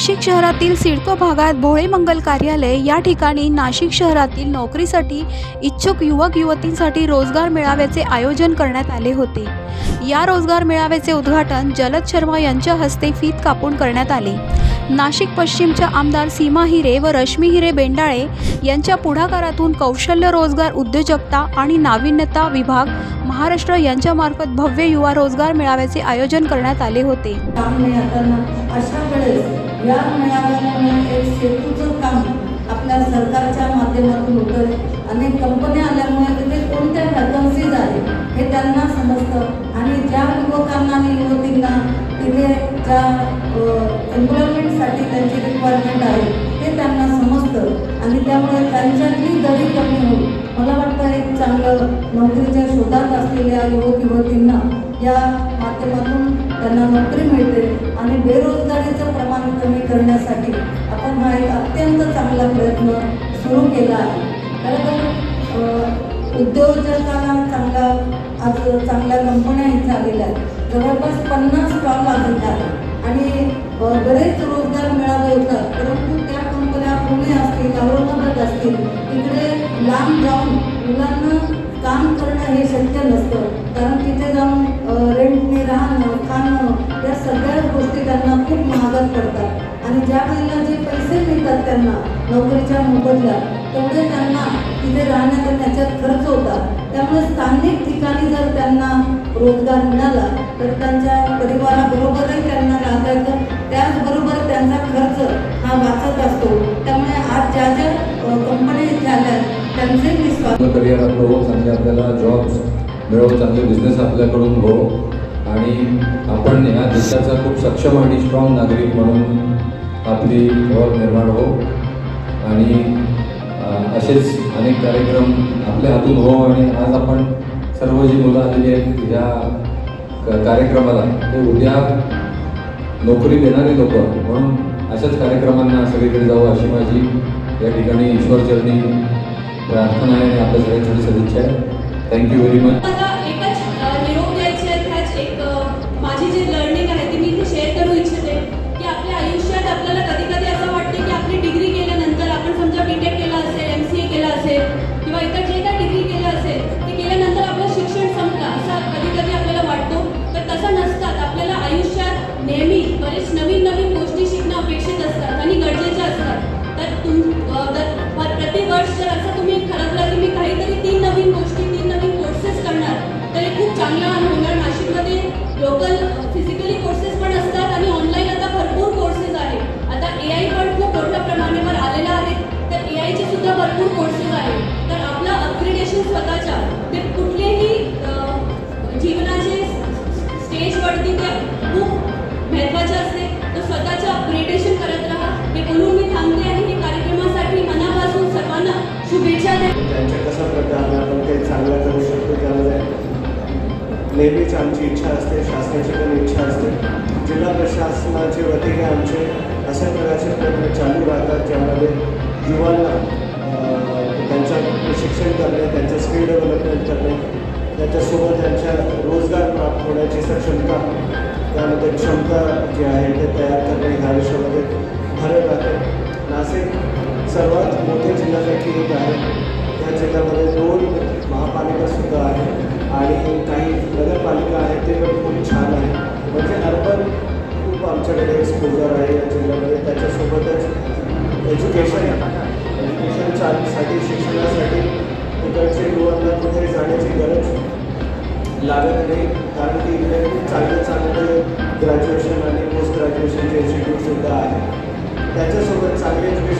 नाशिक शहरातील सिडको भागात भोळे मंगल कार्यालय या ठिकाणी नाशिक शहरातील नोकरीसाठी इच्छुक युवक युवतींसाठी रोजगार मेळाव्याचे आयोजन करण्यात आले होते. या रोजगार मेळाव्याचे उद्घाटन जलद शर्मा यांच्या हस्ते फीत कापून करण्यात आले. नाशिक पश्चिमच्या आमदार सीमा हिरे व रश्मी हिरे बेंडाळे यांच्या पुढाकारातून कौशल्य रोजगार उद्योजकता आणि नाविन्यता विभाग महाराष्ट्र यांच्यामार्फत भव्य युवा रोजगार मेळाव्याचे आयोजन करण्यात आले होते. या मेळाव्यामुळे एक सेतूचं काम आपल्या सरकारच्या माध्यमातून होतं अनेक कंपन्या आल्यामुळे तिथे कोणत्या वॅकन्सीज आहेत हे त्यांना समजतं. आणि ज्या युवकांना आणि युवतींना तिथे ज्या एम्प्लॉयमेंटसाठी त्यांची रिक्वायरमेंट आहे ते त्यांना समजतं. आणि त्यामुळे त्यांच्यातली दरी कमी होईल मला वाटतं एक चांगलं नोकरीच्या शोधात असलेल्या युवक युवतींना या माध्यमातून त्यांना नोकरी मिळते. आणि बेरोजगारीचं प्रमाण कमी करण्यासाठी आपण हा एक अत्यंत चांगला प्रयत्न सुरू केला आहे. खरं तर उद्योजकाला उद्योजकांना चांगला आज चांगल्या कंपन्या झालेल्या आहेत जवळपास पन्नास स्टॉल आलेले आहेत. आणि बरेच रोजगार मिळावे होतात. परंतु त्या कंपन्या पुणे असतील औरंगाबाद असतील तिकडे लांब जाऊन मुलांना काम करणं हे शक्य नसतं. कारण तिथे जाऊन रेंटने राहणं खाणं या सगळ्याच गोष्टी त्यांना खूप महागात पडतात. ज्या वेळेला जे पैसे मिळतात त्यांना नोकरीच्या मोबदल्यात तेवढे त्यांना तिथे राहण्याचा त्याच्यात खर्च होतात त्यामुळे स्थानिक ठिकाणी जर त्यांना रोजगार मिळाला तर त्यांच्या परिवाराबरोबरही त्यांना राहता येतं त्याचबरोबर त्यांचा खर्च हा वाचत असतो. त्यामुळे आज ज्या ज्या कंपन्या इथे आल्या आहेत, त्यांचे मी स्वागत करिअर आपलं हो चांगले आपल्याला जॉब्स मिळो चांगले बिझनेस आपल्याकडून हो. आणि आपण या देशाचा खूप सक्षम आणि स्ट्रॉंग नागरिक म्हणून आपली ओळख निर्माण हो. आणि असेच अनेक कार्यक्रम आपल्या हातून हो आणि आज आपण सर्व जी मुलं आलेली आहेत या क- कार्यक्रमाला ते उद्या नोकरी देणारे लोक म्हणून अशाच कार्यक्रमांना सगळीकडे जाऊ अशी माझी या ठिकाणी ईश्वरचरणी प्रार्थना आहे आणि आपल्या सगळ्यांसाठी सदिच्छा आहे थँक्यू व्हेरी मच physical नेहमीच आमची इच्छा असते शासनाची पण इच्छा असते. जिल्हा प्रशासनाच्या वतीने आमचे अशा प्रकारचे प्रयत्न चालू राहतात ज्यामध्ये युवांना त्यांचं प्रशिक्षण करणे त्यांचं स्किल डेव्हलपमेंट करणे त्याच्यासोबत त्यांच्या रोजगार प्राप्त होण्याची सक्षमता त्यामध्ये क्षमता जी आहे ते तयार करणे ह्या विषयामध्ये भरत राहते. नाशिक सर्वात मोठ्या जिल्ह्यापैकी एक आहे. लागत नाही कारण की इकडे खूप चांगले चांगले ग्रॅज्युएशन आणि पोस्ट ग्रॅज्युएशनचे इन्स्टिट्यूटसुद्धा आहे त्याच्यासोबत चांगले एज्युकेशन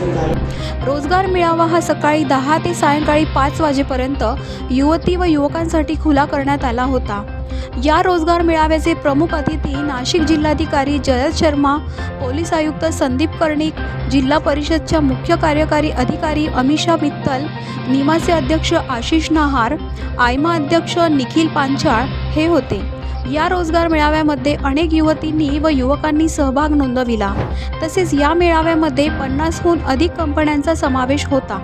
रोजगार मेळावा हा सकाळी दहा ते सायंकाळी पाच वाजेपर्यंत युवती व युवकांसाठी खुला करण्यात आला होता. या रोजगार मेळाव्याचे प्रमुख अतिथी नाशिक जिल्हाधिकारी जयत शर्मा पोलीस आयुक्त संदीप कर्णिक जिल्हा परिषदच्या मुख्य कार्यकारी अधिकारी अमिषा मित्तल निमाचे अध्यक्ष आशिष नहार आयमा अध्यक्ष निखिल पांचाळ हे होते. या रोजगार मेळाव्यामध्ये अनेक युवतींनी व युवकांनी सहभाग नोंदविला. तसेच या मेळाव्यामध्ये पन्नासहून अधिक कंपन्यांचा समावेश होता.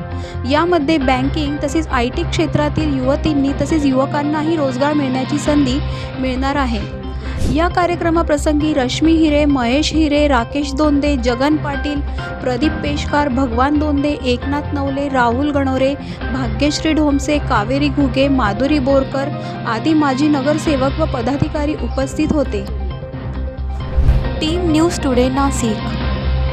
यामध्ये बँकिंग तसेच आय टी क्षेत्रातील युवतींनी तसेच युवकांनाही रोजगार मिळण्याची संधी मिळणार आहे. या कार्यक्रमाप्रसंगी रश्मी हिरे महेश हिरे राकेश दोंदे जगन पाटील प्रदीप पेशकार भगवान दोंदे एकनाथ नवले राहुल गणोरे भाग्यश्री ढोमसे कावेरी घुगे माधुरी बोरकर आदी माजी नगरसेवक व पदाधिकारी उपस्थित होते. Team news today Nashik.